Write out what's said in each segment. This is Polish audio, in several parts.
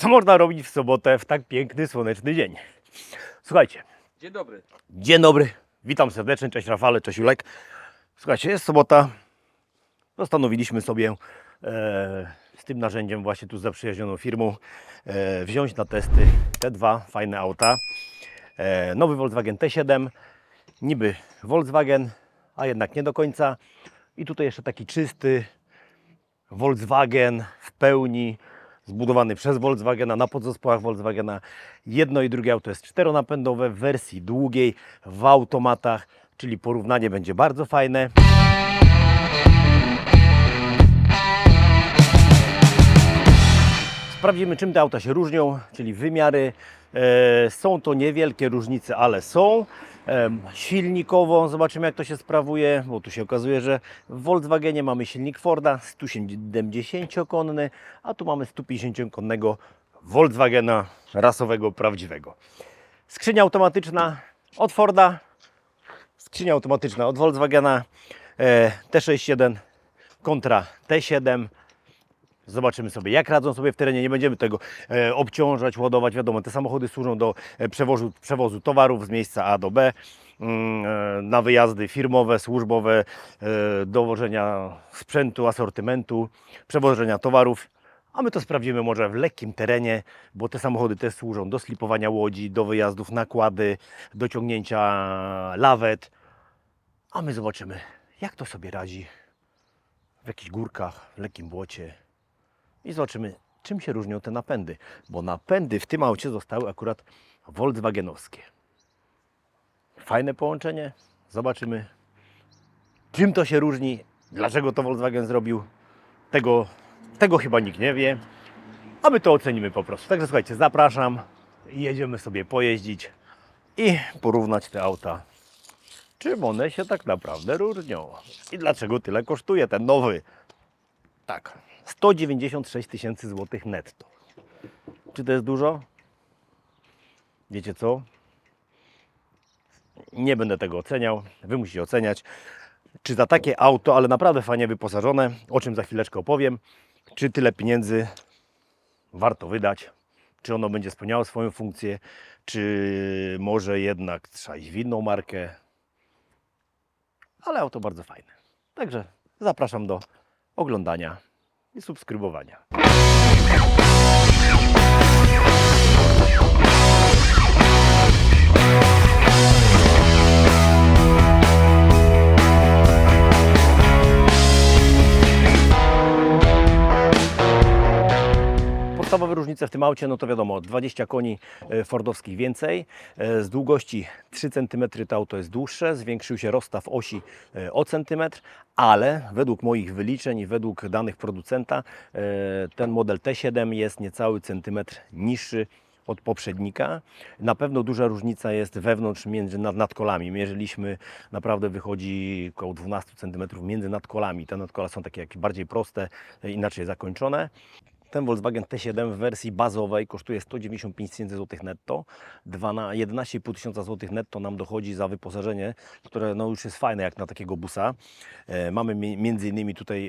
Co można robić w sobotę w tak piękny, słoneczny dzień? Słuchajcie, Dzień dobry. dzień dobry, witam serdecznie, cześć Rafale, cześć Julek. Słuchajcie, jest sobota, postanowiliśmy sobie e, z tym narzędziem, właśnie tu z zaprzyjaźnioną firmą, e, wziąć na testy te dwa fajne auta. E, nowy Volkswagen T7, niby Volkswagen, a jednak nie do końca. I tutaj jeszcze taki czysty Volkswagen w pełni zbudowany przez Volkswagena, na podzespołach Volkswagena. Jedno i drugie auto jest czteronapędowe w wersji długiej, w automatach, czyli porównanie będzie bardzo fajne. Sprawdzimy, czym te auta się różnią, czyli wymiary. E, są to niewielkie różnice, ale są. Silnikowo zobaczymy, jak to się sprawuje, bo tu się okazuje, że w Volkswagenie mamy silnik Forda 170-konny, a tu mamy 150-konnego Volkswagena rasowego, prawdziwego. Skrzynia automatyczna od Forda, skrzynia automatyczna od Volkswagena e, T61 kontra T7. Zobaczymy sobie, jak radzą sobie w terenie. Nie będziemy tego e, obciążać, ładować. Wiadomo, te samochody służą do e, przewozu, przewozu towarów z miejsca A do B, mm, e, na wyjazdy firmowe, służbowe, e, dowożenia sprzętu, asortymentu, przewożenia towarów. A my to sprawdzimy może w lekkim terenie, bo te samochody też służą do slipowania łodzi, do wyjazdów nakłady, do ciągnięcia lawet. A my zobaczymy, jak to sobie radzi w jakichś górkach, w lekkim błocie i zobaczymy, czym się różnią te napędy. Bo napędy w tym aucie zostały akurat Volkswagenowskie. Fajne połączenie. Zobaczymy, czym to się różni, dlaczego to Volkswagen zrobił. Tego, tego chyba nikt nie wie, a my to ocenimy po prostu. Także słuchajcie, zapraszam, jedziemy sobie pojeździć i porównać te auta. Czym one się tak naprawdę różnią i dlaczego tyle kosztuje ten nowy. Tak, 196 tysięcy złotych netto. Czy to jest dużo? Wiecie co? Nie będę tego oceniał. Wy musicie oceniać, czy za takie auto, ale naprawdę fajnie wyposażone, o czym za chwileczkę opowiem, czy tyle pieniędzy warto wydać, czy ono będzie spełniało swoją funkcję, czy może jednak trzeba iść w inną markę. Ale auto bardzo fajne. Także zapraszam do oglądania i subskrybowania. Różnice w tym aucie, no to wiadomo, 20 koni e, fordowskich więcej. E, Z długości 3 cm to auto jest dłuższe, zwiększył się rozstaw osi e, o centymetr, ale według moich wyliczeń i według danych producenta ten model T7 jest niecały centymetr niższy od poprzednika. Na pewno duża różnica jest wewnątrz między nad, nadkolami. Mierzyliśmy, naprawdę wychodzi około 12 cm między nadkolami. Te nadkola są takie jak bardziej proste, inaczej zakończone. Ten Volkswagen T7 w wersji bazowej kosztuje 195 tysięcy złotych netto. Dwa na 11,5 tysiąca złotych netto nam dochodzi za wyposażenie, które no już jest fajne jak na takiego busa. E, mamy mi- między innymi tutaj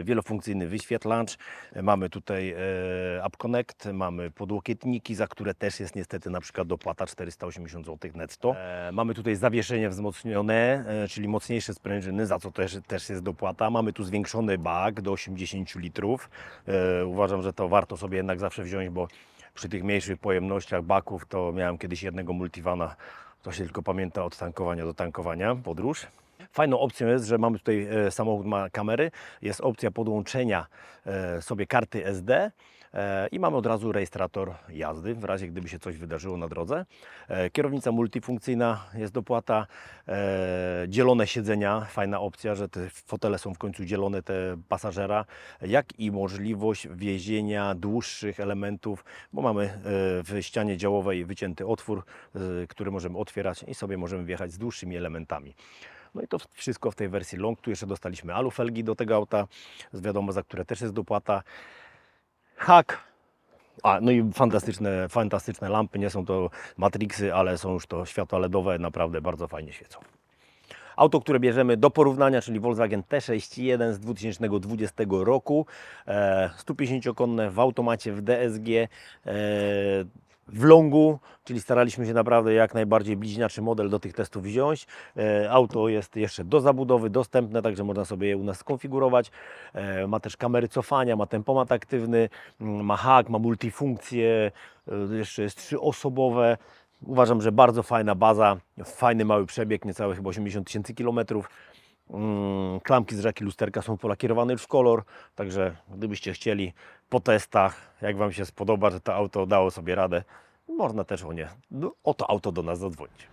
e, wielofunkcyjny wyświetlacz, e, mamy tutaj e, App Connect, mamy podłokietniki, za które też jest niestety na przykład dopłata 480 zł netto. Mamy tutaj zawieszenie wzmocnione, czyli mocniejsze sprężyny, za co też, też jest dopłata. Mamy tu zwiększony bak do 80 litrów. Uważam, że to warto sobie jednak zawsze wziąć, bo przy tych mniejszych pojemnościach baków to miałem kiedyś jednego multivana, to się tylko pamięta od tankowania do tankowania, podróż. Fajną opcją jest, że mamy tutaj, e, samochód ma kamery, jest opcja podłączenia e, sobie karty SD i mamy od razu rejestrator jazdy, w razie gdyby się coś wydarzyło na drodze. E, Kierownica multifunkcyjna, jest dopłata, e, dzielone siedzenia, fajna opcja, że te fotele są w końcu dzielone, te pasażera, jak i możliwość wiezienia dłuższych elementów, bo mamy e, w ścianie działowej wycięty otwór, e, który możemy otwierać i sobie możemy wjechać z dłuższymi elementami. No i to wszystko w tej wersji long. Tu jeszcze dostaliśmy alufelgi do tego auta, wiadomo za które też jest dopłata. Hak. A, no i fantastyczne, fantastyczne lampy. Nie są to Matrixy, ale są już to światła LEDowe, naprawdę bardzo fajnie świecą. Auto, które bierzemy do porównania, czyli Volkswagen T61 z 2020 roku. E, 150-konne w automacie w DSG. E, w longu, czyli staraliśmy się naprawdę jak najbardziej bliźniaczy model do tych testów wziąć. E, Auto jest jeszcze do zabudowy, dostępne, także można sobie je u nas skonfigurować. E, Ma też kamery cofania, ma tempomat aktywny, mm, ma hak, ma multifunkcje, e, jeszcze jest trzyosobowe. Uważam, że bardzo fajna baza, fajny mały przebieg, niecałe chyba 80 tysięcy kilometrów. Mm, Klamki z żaki lusterka są polakierowane już w kolor, także gdybyście chcieli po testach, jak Wam się spodoba, że to auto dało sobie radę, można też o nie, no, o to auto do nas zadzwonić.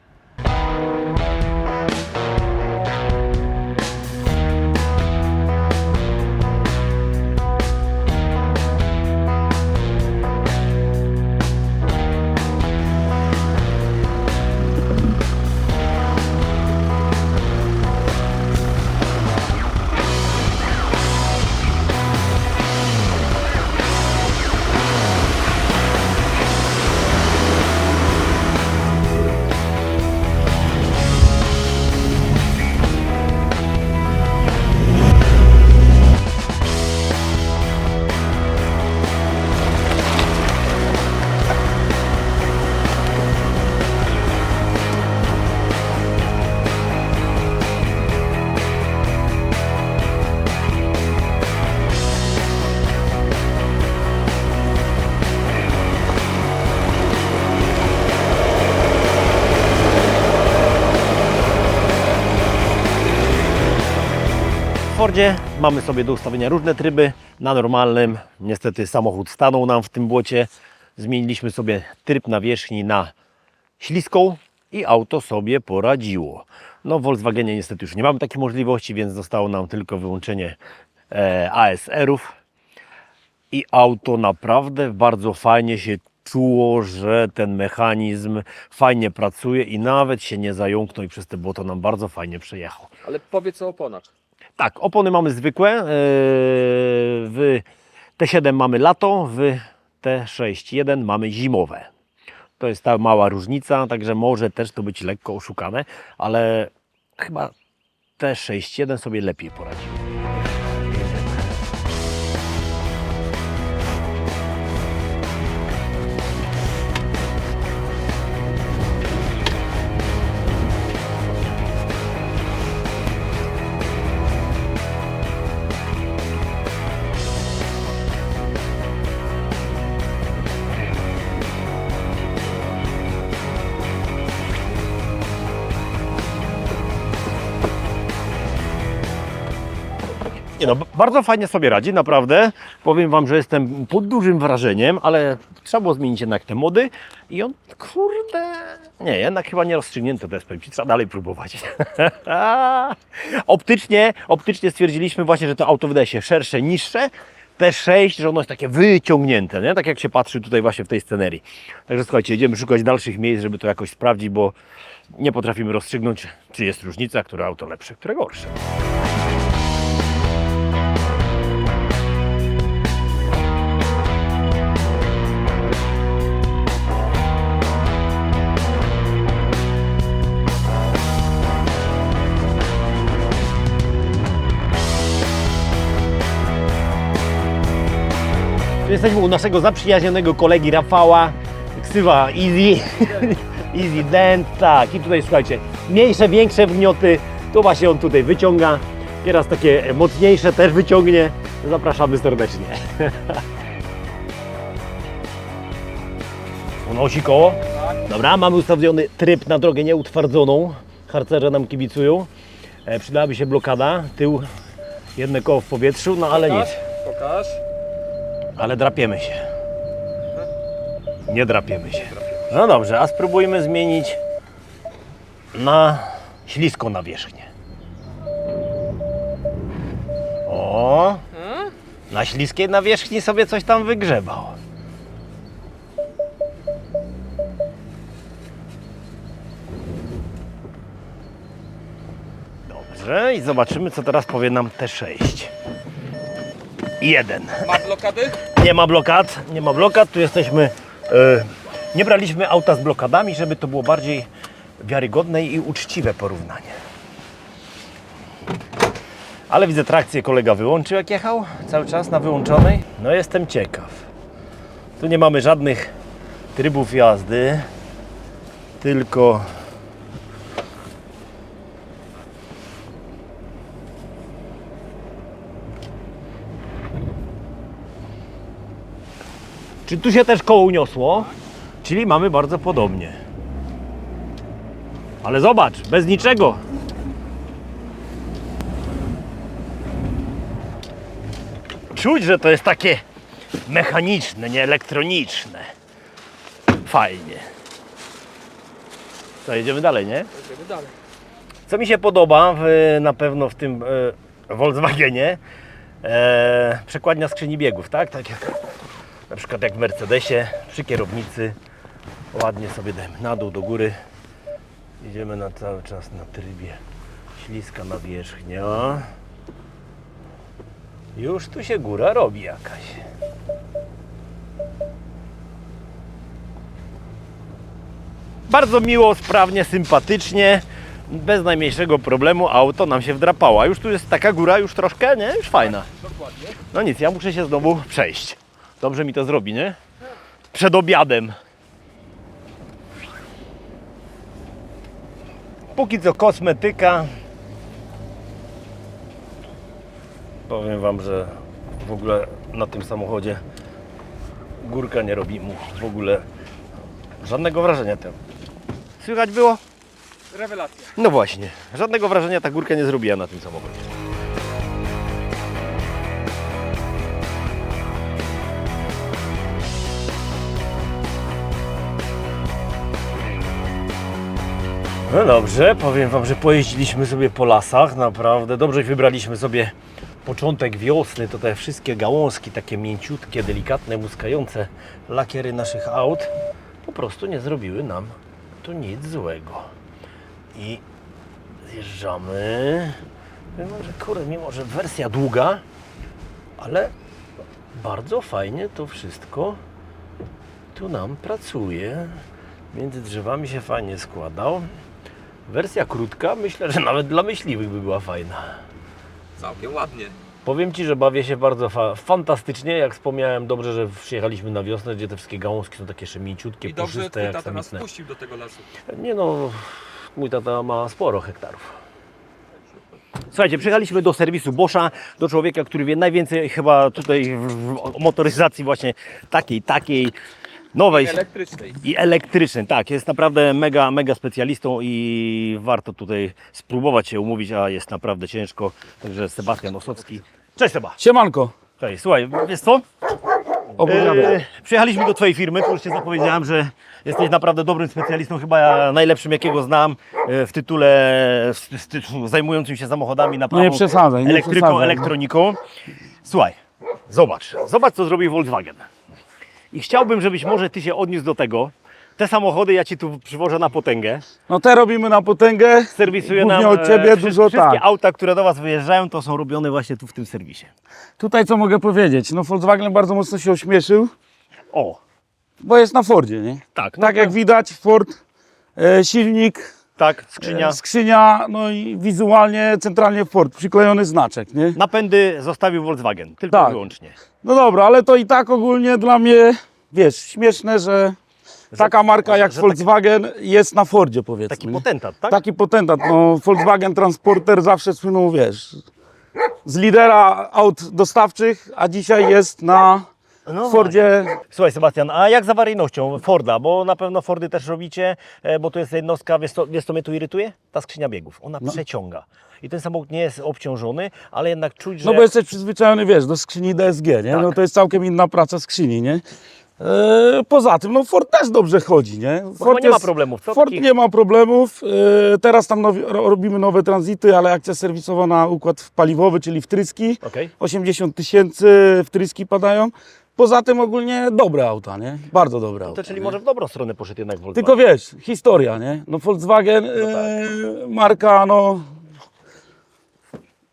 Fordzie mamy sobie do ustawienia różne tryby. Na normalnym, niestety samochód stanął nam w tym błocie. Zmieniliśmy sobie tryb nawierzchni na śliską i auto sobie poradziło. No w Volkswagenie niestety już nie mamy takiej możliwości, więc zostało nam tylko wyłączenie e, ASR-ów. I auto naprawdę bardzo fajnie się czuło, że ten mechanizm fajnie pracuje i nawet się nie zająknął i przez te błoto nam bardzo fajnie przejechał. Ale powiedz o oponach. Tak, opony mamy zwykłe. yy, W T7 mamy lato, w T6.1 mamy zimowe. To jest ta mała różnica, także może też to być lekko oszukane, ale chyba T6.1 sobie lepiej poradził. Bardzo fajnie sobie radzi, naprawdę. Powiem Wam, że jestem pod dużym wrażeniem, ale trzeba było zmienić jednak te mody i on, kurde, nie, jednak chyba nie rozstrzygnięto test, powiem Ci, trzeba dalej próbować. optycznie, optycznie stwierdziliśmy właśnie, że to auto wydaje się szersze, niższe, T6, że ono jest takie wyciągnięte, nie? tak jak się patrzy tutaj właśnie w tej scenerii. Także słuchajcie, idziemy szukać dalszych miejsc, żeby to jakoś sprawdzić, bo nie potrafimy rozstrzygnąć, czy jest różnica, które auto lepsze, które gorsze. Jesteśmy u naszego zaprzyjaźnionego kolegi Rafała, ksywa Easy, Easy Dent, tak. I tutaj słuchajcie, mniejsze, większe wnioty, to właśnie on tutaj wyciąga, teraz takie mocniejsze też wyciągnie, zapraszamy serdecznie. Unosi koło, dobra, mamy ustawiony tryb na drogę nieutwardzoną, harcerze nam kibicują, e, przydałaby się blokada, tył, jedno koło w powietrzu, no ale nic. Pokaż. Ale drapiemy się. Nie drapiemy się. No dobrze, a spróbujmy zmienić na śliską nawierzchnię. O, na śliskiej nawierzchni sobie coś tam wygrzebał. Dobrze, i zobaczymy, co teraz powie nam T6. Jeden. Ma blokady? Nie ma blokad, nie ma blokad. Tu jesteśmy. e, nie braliśmy auta z blokadami, żeby to było bardziej wiarygodne i uczciwe porównanie. Ale widzę trakcję kolega wyłączył jak jechał, cały czas na wyłączonej. No jestem ciekaw. Tu nie mamy żadnych trybów jazdy, tylko Czy tu się też koło uniosło? Czyli mamy bardzo podobnie. Ale zobacz, bez niczego. Czuć, że to jest takie mechaniczne, nie elektroniczne. Fajnie. To jedziemy dalej, nie? Jedziemy dalej. Co mi się podoba w, na pewno w tym e, Volkswagenie, e, przekładnia skrzyni biegów, tak? Tak jak na przykład jak w Mercedesie przy kierownicy ładnie sobie dajemy na dół, do góry. Idziemy na cały czas na trybie śliska nawierzchnia. Już tu się góra robi jakaś. Bardzo miło, sprawnie, sympatycznie, bez najmniejszego problemu auto nam się wdrapało. A już tu jest taka góra, już troszkę, nie? Już fajna. Dokładnie. No nic, ja muszę się znowu przejść. Dobrze mi to zrobi, nie? Przed obiadem. Póki co kosmetyka. Powiem Wam, że w ogóle na tym samochodzie górka nie robi mu w ogóle żadnego wrażenia tam. Słychać było? Rewelacja. No właśnie, żadnego wrażenia ta górka nie zrobiła na tym samochodzie. No dobrze, powiem Wam, że pojeździliśmy sobie po lasach, naprawdę dobrze wybraliśmy sobie początek wiosny, to te wszystkie gałązki, takie mięciutkie, delikatne, muskające lakiery naszych aut po prostu nie zrobiły nam tu nic złego. I zjeżdżamy. Mimo, że kurde, mimo, że wersja długa, ale bardzo fajnie to wszystko tu nam pracuje. Między drzewami się fajnie składał. Wersja krótka, myślę, że nawet dla myśliwych by była fajna. Całkiem ładnie. Powiem Ci, że bawię się bardzo fa- fantastycznie. Jak wspomniałem, dobrze, że przyjechaliśmy na wiosnę, gdzie te wszystkie gałązki są takie jeszcze mięciutkie, I dobrze, puszyste, jak tata nas samiczne. wpuścił do tego lasu. Nie no, mój tata ma sporo hektarów. Słuchajcie, przyjechaliśmy do serwisu Boscha, do człowieka, który wie najwięcej chyba tutaj w, w, o motoryzacji właśnie takiej, takiej nowej Elektrycznej. i elektrycznej. Tak, jest naprawdę mega, mega specjalistą i warto tutaj spróbować się umówić, a jest naprawdę ciężko. Także Sebastian Osocki. Cześć Seba. Siemanko, Cześć, słuchaj, wiesz co? E, przyjechaliśmy do Twojej firmy, tu już Cię zapowiedziałem, że jesteś naprawdę dobrym specjalistą, chyba najlepszym jakiego znam e, w tytule w, zajmującym się samochodami na No nie przesadzaj, nie elektryką, przesadzaj. elektroniką. Słuchaj, zobacz, zobacz co zrobił Volkswagen. I chciałbym, żebyś może Ty się odniósł do tego. Te samochody ja Ci tu przywożę na potęgę. No te robimy na potęgę. Serwisuje Głównie nam od Ciebie e, dużo wszystkie tak. auta, które do Was wyjeżdżają, to są robione właśnie tu w tym serwisie. Tutaj co mogę powiedzieć? No Volkswagen bardzo mocno się ośmieszył, O, bo jest na Fordzie, nie? tak. no Tak to- jak widać, Ford, e, silnik, Tak, skrzynia. e, skrzynia, no i wizualnie centralnie Ford, przyklejony znaczek, nie? Napędy zostawił Volkswagen, tylko Tak. i wyłącznie. No dobra, ale to i tak ogólnie dla mnie, wiesz, śmieszne, że taka marka jak że taki- Volkswagen jest na Fordzie, powiedzmy. Taki nie? potentat, tak? Taki potentat, no Volkswagen Transporter zawsze słynął, wiesz, z lidera aut dostawczych, a dzisiaj jest na No Fordzie. Słuchaj Sebastian, a jak z awaryjnością Forda? Bo na pewno Fordy też robicie, e, bo to jest jednostka, wiesz co, wiesz co mnie tu irytuje? Ta skrzynia biegów, ona No. przeciąga. I ten samochód nie jest obciążony, ale jednak czuć, że... No bo jesteś przyzwyczajony, wiesz, do skrzyni DSG, nie? Tak. No to jest całkiem inna praca skrzyni, nie? E, poza tym, no Ford też dobrze chodzi, nie? chyba nie ma problemów, co? Ford Takich- nie ma problemów. E, teraz tam nowi, ro, robimy nowe tranzyty, ale akcja serwisowana, układ paliwowy, czyli wtryski. Okej. 80 tysięcy wtryski padają. Poza tym ogólnie dobre auta, nie? Bardzo dobre auta. To czyli nie? może w dobrą stronę poszedł jednak Volkswagen. Tylko wiesz, historia, nie? No Volkswagen, tak. e, marka, no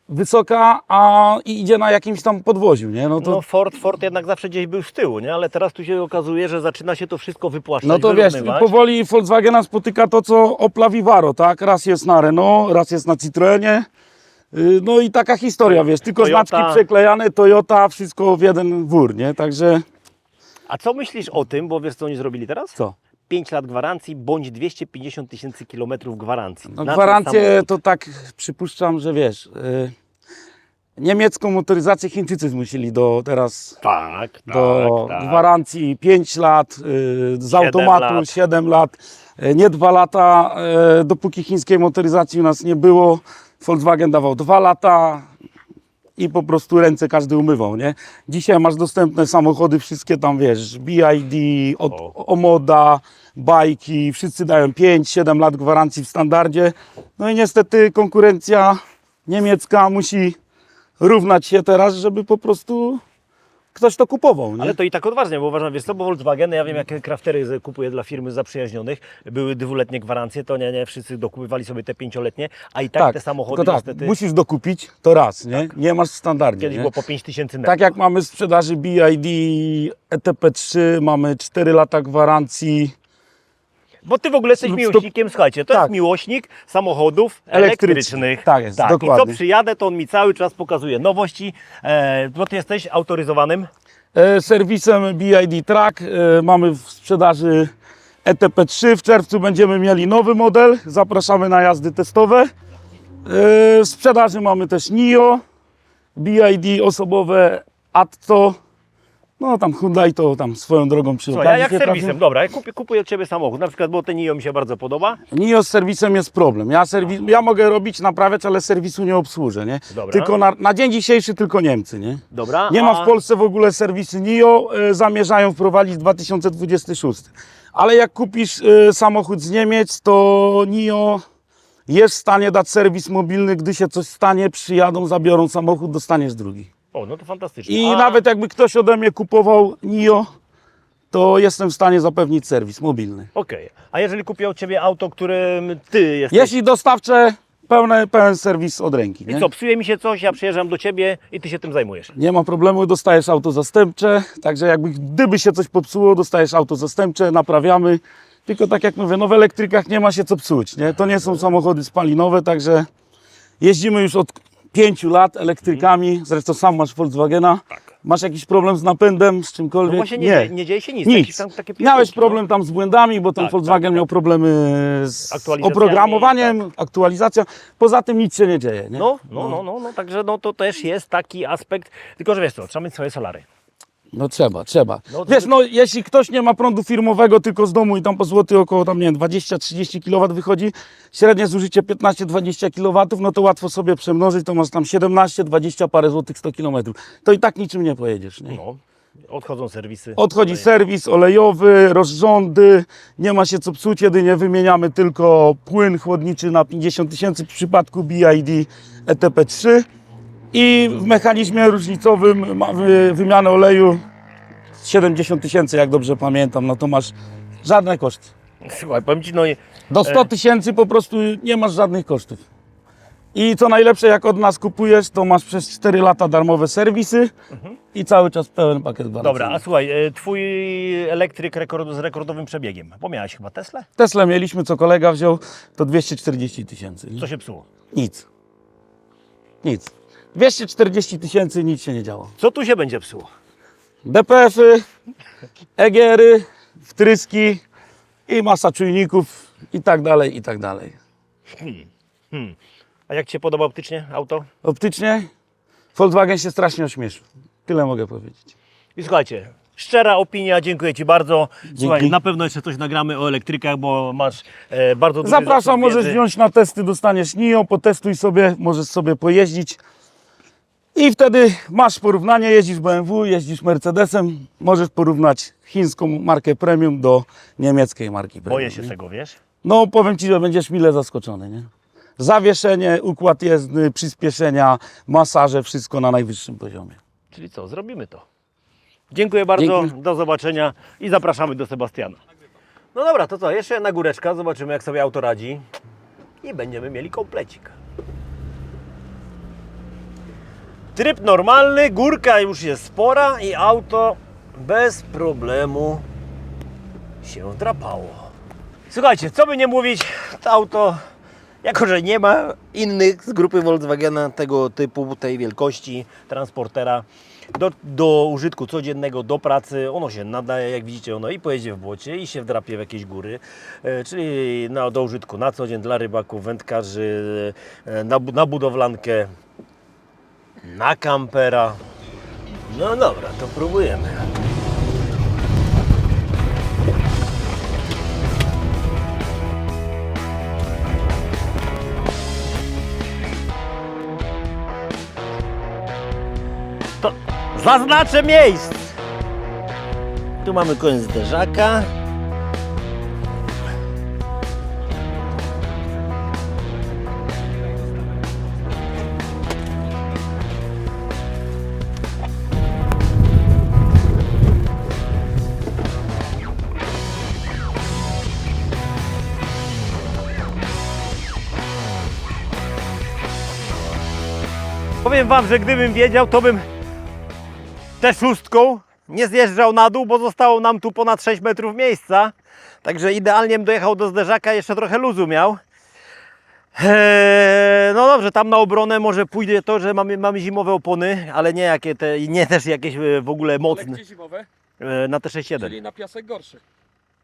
wysoka, a idzie na jakimś tam podwoziu, nie? No to, No Ford, Ford jednak zawsze gdzieś był z tyłu, nie? Ale teraz tu się okazuje, że zaczyna się to wszystko wypłaszczać, no to wiesz, wyrównywać. powoli Volkswagena spotyka to, co Opla Vivaro, tak? Raz jest na Renault, raz jest na Citroenie, No i taka historia, wiesz, tylko Toyota. znaczki przeklejane, Toyota, wszystko w jeden wór, nie? Także A co myślisz o tym, bo wiesz co oni zrobili teraz? co? 5 lat gwarancji bądź 250 tysięcy kilometrów gwarancji. No gwarancję to tak przypuszczam, że wiesz, y, niemiecką motoryzację Chińczycy zmusili do teraz Tak, tak, do tak. gwarancji 5 lat, y, z Siedem automatu lat. 7 lat, y, nie 2 lata, y, dopóki chińskiej motoryzacji u nas nie było. Volkswagen dawał 2 lata i po prostu ręce każdy umywał, nie? Dzisiaj masz dostępne samochody, wszystkie tam, wiesz, BID, od. Omoda, bajki, wszyscy dają 5-7 lat gwarancji w standardzie. No i niestety konkurencja niemiecka musi równać się teraz, żeby po prostu ktoś to kupował, nie? Ale to i tak odważnie, bo uważam, wiesz co, bo Volkswagen, ja wiem jakie craftery kupuję dla firmy zaprzyjaźnionych, były dwuletnie gwarancje, to nie, nie, wszyscy dokupywali sobie te pięcioletnie, a i tak, te samochody tak, niestety, musisz dokupić to raz, nie? Nie masz w standardzie, kiedyś nie? było po 5 tysięcy netto. Tak jak mamy sprzedaży BID ETP3, mamy 4 lata gwarancji Bo ty w ogóle jesteś miłośnikiem, słuchajcie, to Tak. jest miłośnik samochodów Elektrycznych. elektrycznych. Tak jest, I co dokładnie. przyjadę, to on mi cały czas pokazuje nowości, e, bo ty jesteś autoryzowanym. e, serwisem BID Track. E, mamy w sprzedaży ETP3. W czerwcu będziemy mieli nowy model. Zapraszamy na jazdy testowe. E, w sprzedaży mamy też NIO, BID osobowe, Atto. No tam Hyundai to tam swoją drogą przy Słuchaj, a okazji jak się serwisem? trafił. Dobra, ja kupię, kupuję od Ciebie samochód, na przykład, bo ten NIO mi się bardzo podoba. NIO z serwisem jest problem. Ja, serwis, ja mogę robić, naprawiać, ale serwisu nie obsłużę, nie? Dobra. Tylko na, na dzień dzisiejszy tylko Niemcy, nie? Dobra. Nie ma a- w Polsce w ogóle serwisy NIO, y, zamierzają wprowadzić 2026. Ale jak kupisz y, samochód z Niemiec, to NIO jest w stanie dać serwis mobilny, gdy się coś stanie, przyjadą, zabiorą samochód, dostaniesz drugi. O, no to fantastycznie. I a... nawet jakby ktoś ode mnie kupował NIO, to jestem w stanie zapewnić serwis mobilny. Okej, a jeżeli kupię od Ciebie auto, którym Ty jesteś... Jeśli dostawcze, pełny, pełen serwis od ręki. Nie? I co, psuje mi się coś, ja przyjeżdżam do Ciebie i Ty się tym zajmujesz. Nie ma problemu, dostajesz auto zastępcze, także jakby gdyby się coś popsuło, dostajesz auto zastępcze, naprawiamy. Tylko tak jak mówię, no w elektrykach nie ma się co psuć, nie? To nie są samochody spalinowe, także jeździmy już od pięciu lat elektrykami, zresztą sam masz Volkswagena. Masz jakiś problem z napędem, z czymkolwiek? No właśnie nie, nie. nie dzieje się nic. Nic. Tam Miałeś pierdółki, problem tam z błędami, bo ten Tak, Volkswagen tak, miał problemy z oprogramowaniem, aktualizacją. Poza tym nic się nie dzieje. Nie? No, no, no, no, no, także no, to też jest taki aspekt, tylko że wiesz co, trzeba mieć swoje solary. No trzeba, trzeba. No, Wiesz, no jeśli ktoś nie ma prądu firmowego tylko z domu i tam po złoty około tam, nie wiem, 20-30 kW wychodzi, średnie zużycie 15-20 kW, no to łatwo sobie przemnożyć, to masz tam 17-20 parę złotych 100 km. To i tak niczym nie pojedziesz, nie? No, odchodzą serwisy. Odchodzi serwis olejowy, rozrządy, nie ma się co psuć, jedynie wymieniamy tylko płyn chłodniczy na 50 tysięcy w przypadku BID ETP3 i w mechanizmie różnicowym mamy wymianę oleju 70 tysięcy, jak dobrze pamiętam, no to masz żadne koszty. Słuchaj, powiem Ci, no i Do 100 tysięcy po prostu nie masz żadnych kosztów. I co najlepsze, jak od nas kupujesz, to masz przez 4 lata darmowe serwisy i cały czas pełen pakiet gwarancyjny. dobra, a słuchaj, e, Twój elektryk rekord, z rekordowym przebiegiem, bo miałeś chyba Tesla? Tesla mieliśmy, co kolega wziął, to 240 tysięcy. Co się psuło? Nic. Nic. 240 tysięcy, nic się nie działo. Co tu się będzie psuło? DPF-y, EGR-y, wtryski i masa czujników i tak dalej, i tak dalej. A jak Ci się podoba optycznie auto? Optycznie Volkswagen się strasznie ośmieszył. Tyle mogę powiedzieć. I słuchajcie, szczera opinia, dziękuję Ci bardzo. Słuchaj, Dzięki. na pewno jeszcze coś nagramy o elektrykach, bo masz e, bardzo duży Zapraszam, możesz wiedzy. wziąć na testy, dostaniesz NIO, potestuj sobie, możesz sobie pojeździć. I wtedy masz porównanie, jeździsz BMW, jeździsz Mercedesem, możesz porównać chińską markę premium do niemieckiej marki premium. Boję się nie? tego, wiesz? No powiem Ci, że będziesz mile zaskoczony, nie? Zawieszenie, układ jezdny, przyspieszenia, masaże, wszystko na najwyższym poziomie. Czyli co, zrobimy to. Dziękuję bardzo, Dzięki. do zobaczenia i zapraszamy do Sebastiana. No dobra, to co, jeszcze jedna góreczka, zobaczymy jak sobie auto radzi i będziemy mieli komplecik. Tryb normalny, górka już jest spora i auto bez problemu się drapało. Słuchajcie, co by nie mówić, to auto Jako, że nie ma innych z grupy Volkswagena tego typu, tej wielkości transportera do, do użytku codziennego, do pracy, ono się nadaje, jak widzicie, ono i pojedzie w błocie, i się wdrapie w jakieś góry, e, czyli na, do użytku na co dzień dla rybaków, wędkarzy, e, na, na budowlankę, na kampera. No dobra, to próbujemy. To zaznaczę miejsc. Tu mamy koniec zderzaka. Powiem Wam, że gdybym wiedział, to bym tę szóstką nie zjeżdżał na dół, bo zostało nam tu ponad 6 metrów miejsca. Także idealnie bym dojechał do zderzaka, jeszcze trochę luzu miał. Eee, no dobrze, tam na obronę może pójdzie to, że mamy, mamy zimowe opony, ale nie jakie te, nie też jakieś e, w ogóle mocne. Lekkie zimowe, E, na T61. czyli na piasek gorszy.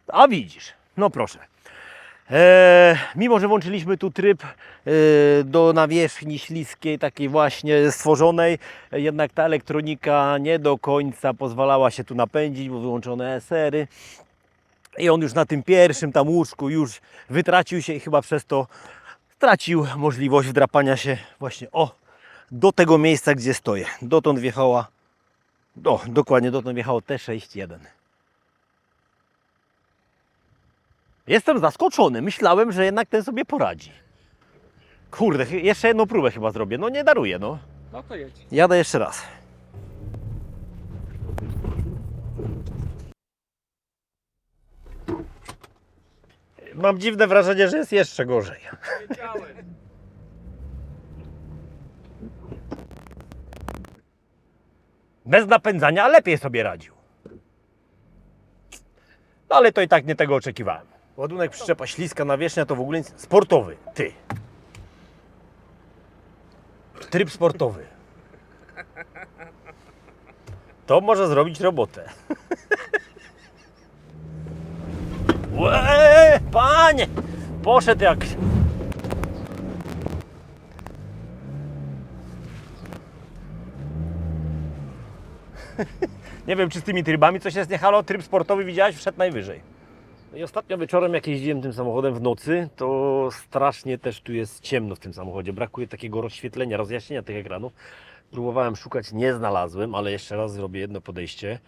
A widzisz, no proszę. E, mimo, że włączyliśmy tu tryb e, do nawierzchni śliskiej, takiej właśnie stworzonej, e, jednak ta elektronika nie do końca pozwalała się tu napędzić, bo wyłączone SR-y. I on już na tym pierwszym tam łóżku już wytracił się i chyba przez to stracił możliwość wdrapania się właśnie o do tego miejsca, gdzie stoję. Dotąd wjechała, o, dokładnie dotąd wjechało T61. Jestem zaskoczony. Myślałem, że jednak ten sobie poradzi. Kurde, jeszcze jedną próbę chyba zrobię. No nie daruję, no. No to jedź. Jadę jeszcze raz. Mam dziwne wrażenie, że jest jeszcze gorzej. Wiedziałem. Bez napędzania lepiej sobie radził. No ale to i tak nie tego oczekiwałem. Ładunek przyczepa śliska, nawierzchnia to w ogóle nic... sportowy. Ty. Tryb sportowy. To może zrobić robotę. Łe, panie! Poszedł jak... Nie wiem, czy z tymi trybami coś jest nie halo. Tryb sportowy widziałeś, wszedł najwyżej. I ostatnio wieczorem, jak jeździłem tym samochodem w nocy, to strasznie też tu jest ciemno w tym samochodzie. Brakuje takiego rozświetlenia, rozjaśnienia tych ekranów. Próbowałem szukać, nie znalazłem, ale jeszcze raz zrobię jedno podejście.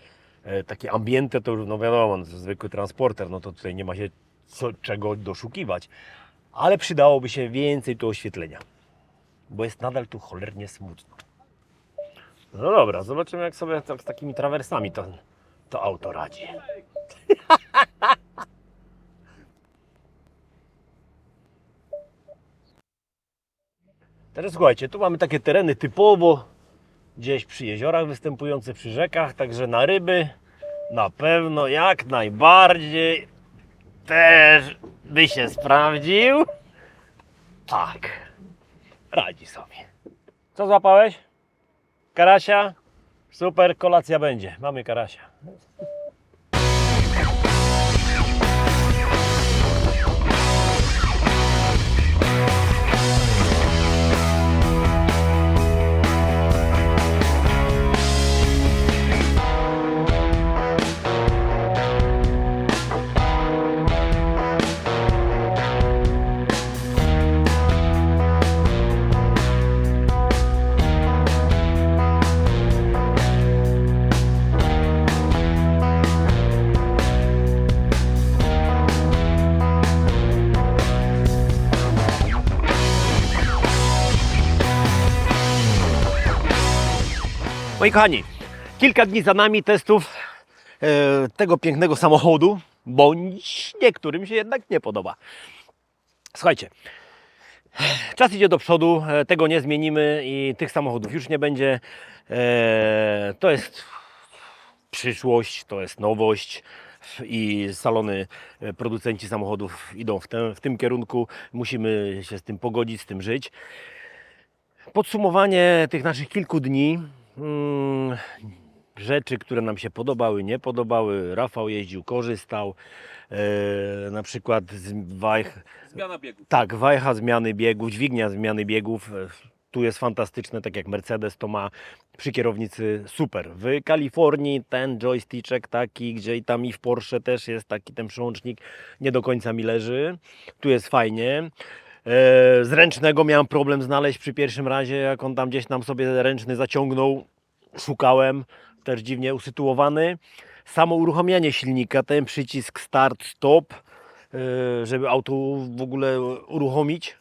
E, takie ambiente to już, no wiadomo, no, zwykły transporter, no to tutaj nie ma się co, czego doszukiwać. Ale przydałoby się więcej tu oświetlenia, bo jest nadal tu cholernie smutno. No dobra, zobaczymy jak sobie tak z takimi trawersami to, to auto radzi. Teraz słuchajcie, tu mamy takie tereny typowo gdzieś przy jeziorach występujące, przy rzekach, także na ryby na pewno jak najbardziej też by się sprawdził. Tak, radzi sobie. Co złapałeś? Karasia? Super, kolacja będzie. Mamy karasia. Moi kochani, kilka dni za nami testów e, tego pięknego samochodu, bądź niektórym się jednak nie podoba. Słuchajcie, czas idzie do przodu, e, tego nie zmienimy i tych samochodów już nie będzie. E, to jest przyszłość, to jest nowość. i salony e, producenci samochodów idą w, tym- w tym kierunku. Musimy się z tym pogodzić, z tym żyć. Podsumowanie tych naszych kilku dni. Mm, rzeczy, które nam się podobały, nie podobały. Rafał jeździł, korzystał. E, na przykład z wajch, Zmiana biegu. tak, wajcha zmiany biegów, dźwignia zmiany biegów. e, Tu jest fantastyczne, tak jak Mercedes to ma przy kierownicy super. W Kalifornii ten joysticzek taki, gdzie i tam i w Porsche też jest taki ten przełącznik, nie do końca mi leży. Tu jest fajnie. E, Z ręcznego miałem problem znaleźć przy pierwszym razie, jak on tam gdzieś tam sobie ręczny zaciągnął. Szukałem, też dziwnie usytuowany. Samo uruchomienie silnika, ten przycisk start, stop, e, żeby auto w ogóle uruchomić.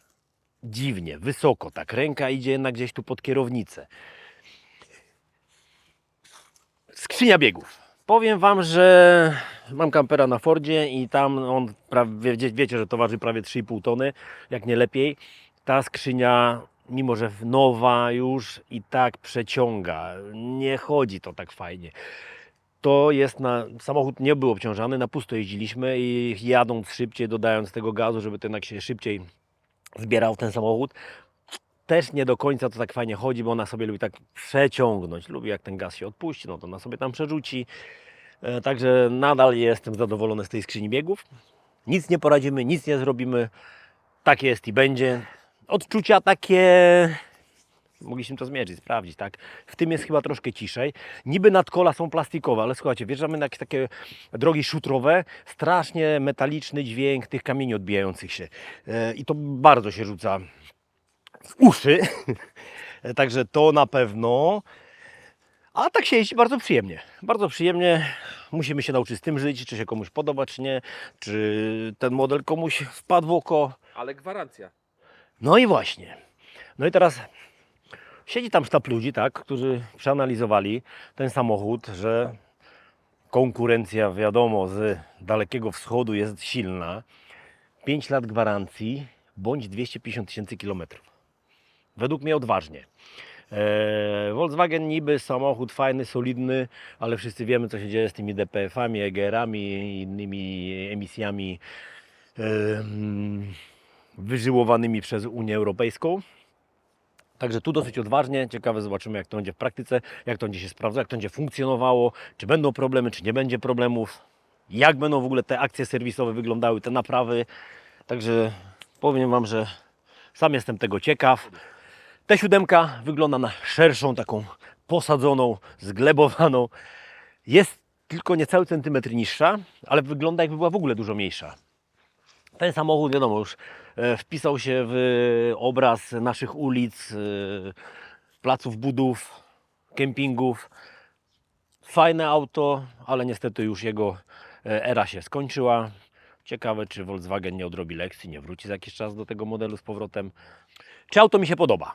Dziwnie, wysoko, tak. Ręka idzie jednak gdzieś tu pod kierownicę. Skrzynia biegów. Powiem Wam, że mam kampera na Fordzie i tam on, prawie, wie- wiecie, że to waży prawie 3,5 tony, jak nie lepiej. Ta skrzynia, mimo że nowa już i tak przeciąga, nie chodzi to tak fajnie. To jest na, samochód nie był obciążany, na pusto jeździliśmy i jadąc szybciej, dodając tego gazu, żeby jednak się szybciej zbierał ten samochód. Też nie do końca to tak fajnie chodzi, bo ona sobie lubi tak przeciągnąć. Lubi jak ten gaz się odpuści, no to ona sobie tam przerzuci. E, Także nadal jestem zadowolony z tej skrzyni biegów. Nic nie poradzimy, nic nie zrobimy. Tak jest i będzie. Odczucia takie. Mogliśmy to zmierzyć, sprawdzić, tak? W tym jest chyba troszkę ciszej. Niby nadkola są plastikowe, ale słuchajcie, wjeżdżamy na jakieś takie drogi szutrowe, strasznie metaliczny dźwięk tych kamieni odbijających się. E, I to bardzo się rzuca w uszy. Także to na pewno. A tak się jeździ bardzo przyjemnie. Bardzo przyjemnie. Musimy się nauczyć z tym żyć, czy się komuś podoba, czy nie. Czy ten model komuś wpadł w oko. Ale gwarancja. No i właśnie. No i teraz siedzi tam sztab ludzi, tak, którzy przeanalizowali ten samochód, że konkurencja, wiadomo, z Dalekiego Wschodu jest silna. 5 lat gwarancji bądź 250 tysięcy kilometrów. Według mnie odważnie. Eee, Volkswagen niby samochód fajny, solidny, ale wszyscy wiemy, co się dzieje z tymi DPF-ami, EGR-ami i innymi emisjami em, wyżyłowanymi przez Unię Europejską. Także tu dosyć odważnie, ciekawe zobaczymy jak to będzie w praktyce, jak to będzie się sprawdzało, jak to będzie funkcjonowało, czy będą problemy, czy nie będzie problemów, jak będą w ogóle te akcje serwisowe wyglądały, te naprawy. Także powiem Wam, że sam jestem tego ciekaw. T7 wygląda na szerszą, taką posadzoną, zglebowaną. Jest tylko niecały centymetr niższa, ale wygląda jakby była w ogóle dużo mniejsza. Ten samochód, wiadomo, już e, wpisał się w obraz naszych ulic, e, placów budów, kempingów. Fajne auto, ale niestety już jego e, era się skończyła. Ciekawe, czy Volkswagen nie odrobi lekcji, nie wróci za jakiś czas do tego modelu z powrotem. Czy auto mi się podoba?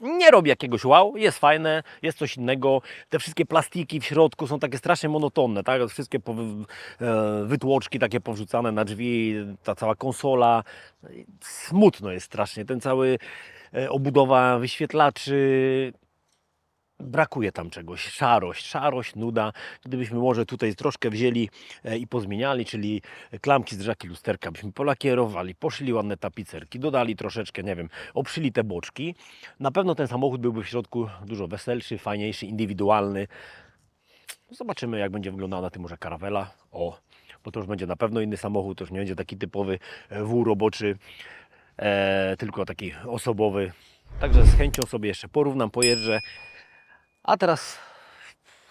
Nie robi jakiegoś wow, jest fajne, jest coś innego. Te wszystkie plastiki w środku są takie strasznie monotonne, tak? Wszystkie e, wytłoczki takie powrzucane na drzwi, ta cała konsola. Smutno jest strasznie. Ten cały e, obudowa wyświetlaczy. Brakuje tam czegoś, szarość, szarość, nuda. Gdybyśmy może tutaj troszkę wzięli e, i pozmieniali, czyli klamki z drzaki lusterka byśmy polakierowali, poszyli ładne tapicerki, dodali troszeczkę, nie wiem, obszyli te boczki. Na pewno ten samochód byłby w środku dużo weselszy, fajniejszy, indywidualny. Zobaczymy, jak będzie wyglądała na tym może karawela. O, bo to już będzie na pewno inny samochód, to już nie będzie taki typowy e, wół roboczy, e, tylko taki osobowy. Także z chęcią sobie jeszcze porównam, pojeżdżę. A teraz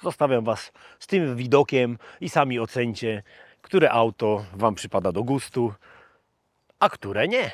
zostawiam Was z tym widokiem i sami ocencie, które auto Wam przypada do gustu, a które nie.